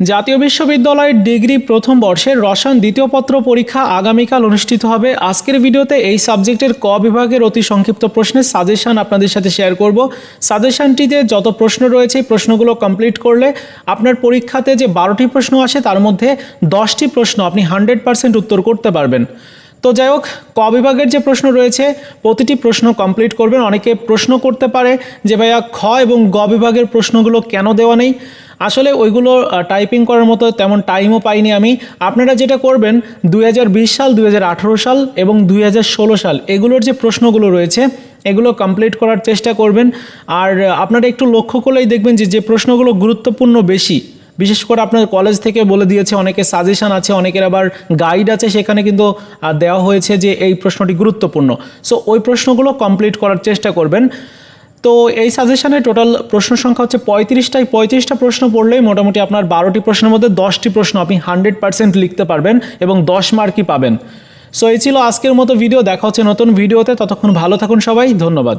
জাতীয় বিশ্ববিদ্যালয়ের ডিগ্রি প্রথম বর্ষের রসায়ন দ্বিতীয় পত্র পরীক্ষা আগামীকাল অনুষ্ঠিত হবে। আজকের ভিডিওতে এই সাবজেক্টের ক বিভাগের অতি সংক্ষিপ্ত প্রশ্নের সাজেশন আপনাদের সাথে শেয়ার করব। সাজেশনটিতে যত প্রশ্ন রয়েছে প্রশ্নগুলো কমপ্লিট করলে আপনার পরীক্ষাতে যে বারোটি প্রশ্ন আসে তার মধ্যে দশটি প্রশ্ন আপনি হান্ড্রেড পার্সেন্ট উত্তর করতে পারবেন। তো যাই হোক, ক বিভাগের যে প্রশ্ন রয়েছে, প্রতিটি প্রশ্ন কমপ্লিট করবেন। অনেকে প্রশ্ন করতে পারে যে, ভাইয়া, খ এবং গ বিভাগের প্রশ্নগুলো কেন দেওয়া নেই? আসলে ওইগুলো টাইপিং করার মতো তেমন টাইমও পাইনি আমি। আপনারা যেটা করবেন, দুই হাজার বিশ সাল, দুই হাজার আঠেরো সাল এবং দুই হাজার ষোলো সাল, এগুলোর যে প্রশ্নগুলো রয়েছে, এগুলো কমপ্লিট করার চেষ্টা করবেন। আর আপনারা একটু লক্ষ্য করলেই দেখবেন যে যে প্রশ্নগুলো গুরুত্বপূর্ণ বেশি, বিশেষ করে আপনার কলেজ থেকে বলে দিয়েছে, অনেকে সাজেশান আছে, অনেকের আবার গাইড আছে, সেখানে কিন্তু দেওয়া হয়েছে যে, এই প্রশ্নটি গুরুত্বপূর্ণ। সো ওই প্রশ্নগুলো কমপ্লিট করার চেষ্টা করবেন। তো এই সাজেশনে টোটাল প্রশ্ন সংখ্যা হচ্ছে পঁয়ত্রিশটাই পঁয়ত্রিশটা প্রশ্ন পড়লেই মোটামুটি আপনার বারোটি প্রশ্নের মধ্যে দশটি প্রশ্ন আপনি হান্ড্রেড পার্সেন্ট লিখতে পারবেন এবং দশ মার্কই পাবেন। সো এই ছিল আজকের মতো ভিডিও দেখা হচ্ছে নতুন ভিডিওতে ততক্ষণ ভালো থাকুন সবাই। ধন্যবাদ।